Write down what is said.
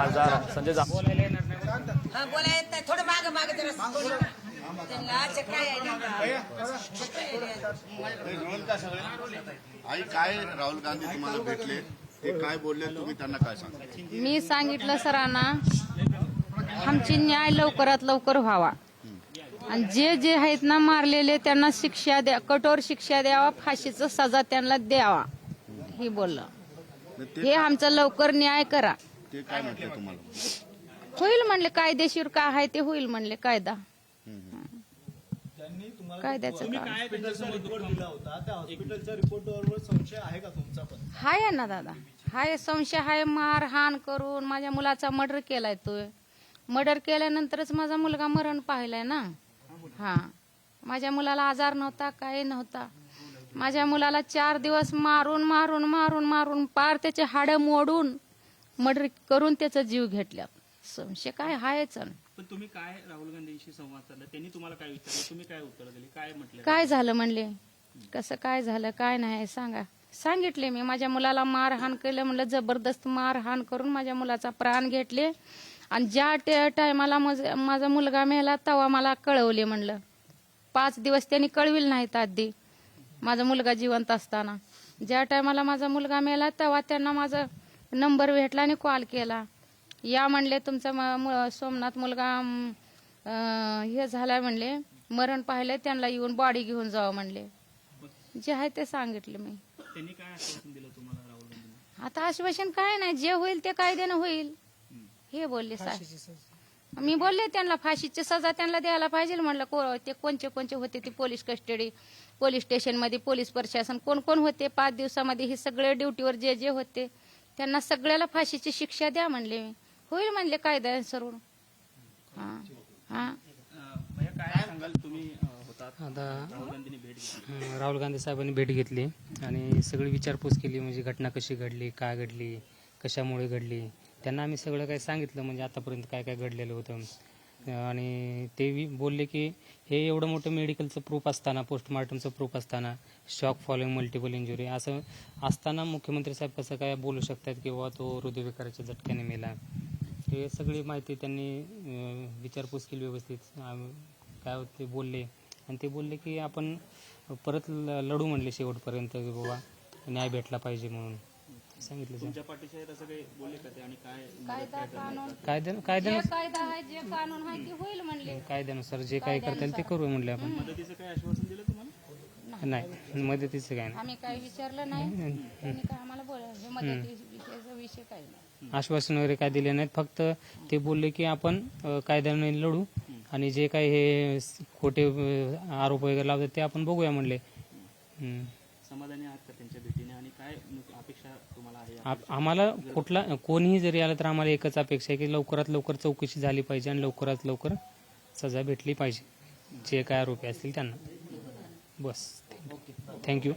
खासदार संजय जा. हा बोला येत नाही. थोडं माग माग जरा. त्यांना चक्रा यायला का? चक्रा यायला. आई काय राहुल गांधी तुम्हाला भेटले? ते काय बोलले? तुम्ही त्यांना काय सांगा मी सांगितलं सरांना आमची न्याय लवकरात लवकर व्हावा. आणि जे जे आहेत ना मारलेले त्यांना शिक्षा द्या कठोर शिक्षा द्यावा फाशीचं सजा त्यांना द्यावा. हे बोललं. हे ते आमचं लवकर न्याय करा. ते काय म्हटले तुम्हाला? होईल म्हणले कायदेशीर काय आहे ते होईल म्हणले कायदा. त्यांनी तुम्हाला कायद्याचं तुम्ही काम. काय हॉस्पिटलचा रिपोर्ट दिला होता? त्या हॉस्पिटलच्या रिपोर्टवर संशय आहे का तुमचा पण? हाय ना दादा. हाय संशय हाय मार हान करून माझ्या मुलाचा मर्डर केलाय तो. मर्डर केल्यानंतरच माझा मुलगा मरण पाहिलाय ना. हा. माझ्या मुलाला आजार नव्हता काही नव्हता. माझ्या मुलाला चार दिवस मारून मारून मारून मारून पार त्याचे हाडं मोडून मर्डर करून त्याचा जीव घेतला. संशय काय? हायच. ना. पण तुम्ही काय राहुल गांधींशी संवाद साधला? त्यांनी तुम्हाला काय विचारलं? तुम्ही काय उत्तर दिली? काय म्हटलं? काय झालं म्हणले? कसं काय झालं? काय नाही? सांगा. सांगितले मी. माझ्या मुलाला मारहाण केलं म्हणलं. जबरदस्त मारहाण करून माझ्या मुलाचा प्राण घेतले. आणि ज्या टायमाला माझा मुलगा मेला तेव्हा मला कळवले म्हणलं. पाच दिवस त्यांनी कळविल नाहीत आधी. माझा मुलगा जिवंत असताना. ज्या टायमाला माझा मुलगा मेला तेव्हा त्यांना माझा नंबर भेटला आणि कॉल केला. या म्हणले तुमचा म- मु- सोमनाथ मुलगा हे झालाय म्हणले मरण पाहिले त्यांना येऊन बॉडी घेऊन जावं म्हणले. जे आहे ते सांगितले मी. त्यांनी काय आश्वासन दिलं तुम्हाला राहुल गांधींनी? आता आश्वासन काय नाही जे होईल ते कायद्यानं होईल. हे बोलले साहेब. मी बोलले त्यांना फाशीची सजा त्यांना द्यायला पाहिजे. म्हणलं को- ते कोणचे कोणचे होते ते पोलीस कस्टडी पोलीस स्टेशनमध्ये पोलीस प्रशासन कोण कोण होते? पाच दिवसामध्ये हे सगळे ड्युटीवर जे जे होते त्यांना सगळ्याला फाशीची शिक्षा द्या म्हणले. मी होईल म्हणले कायदा सर्व हा हा. काय सांगाल तुम्ही आता राहुल गांधी साहेबांनी भेट घेतली आणि सगळी विचारपूस केली म्हणजे घटना कशी घडली काय घडली कशामुळे घडली. त्यांना आम्ही सगळं काही सांगितलं म्हणजे आतापर्यंत काय काय घडलेलं होतं. आणि ते वि- बोलले की हे एवढं मोठं मेडिकलचं प्रूफ असताना पोस्टमार्टमचं प्रूफ असताना शॉक फॉलोइंग मल्टिपल इंजुरी असं असताना मुख्यमंत्री साहेब कसं काय बोलू शकतात की बाबा तो हृदयविकाराच्या झटक्याने मेला? हे सगळी माहिती त्यांनी अं, विचारपूस केली व्यवस्थित. आम- काय होतं ते बोलले. आणि ते बोलले की आपण परत ल- लढू म्हणले शेवटपर्यंत की बाबा न्याय भेटला पाहिजे म्हणून. सांगितलं. तुमच्या पाठीशी आहेत असं काही बोलले का ते आणि काय कायदा कानून कायद्या जे कायद्यानु कायदा आहे जे कानून आहे ते होईल म्हणले. कायद्यानुसार जे काही करता येईल ते करू म्हणले आपण. मदतीचं काय आश्वासन दिलं तुम्हाला? नाही मदतीचं काय नाही. आम्ही काही विचारलं नाही. त्यांनी काय आम्हाला मदती विषय काही नाही. आश्वासन वगैरे काय दिले नाहीत. फक्त ते बोलले की आपण अ, कायद्याने लढू आणि जे काही हे स- खोटे अ, आरोप वगैरे लावतात ते आपण बघूया म्हणले. हम्म. समाधानी आहात का त्यांच्या भेटीने? आणि काय अपेक्षा तुम्हाला आहे आम्हाला कुठला कोणीही जरी आलं तर आम्हाला एकच अपेक्षा आहे की लवकरात लवकर चौकशी झाली पाहिजे आणि लवकरात लवकर सजा भेटली पाहिजे. जे काय आरोपी असतील त्यांना. बस. थँक्यू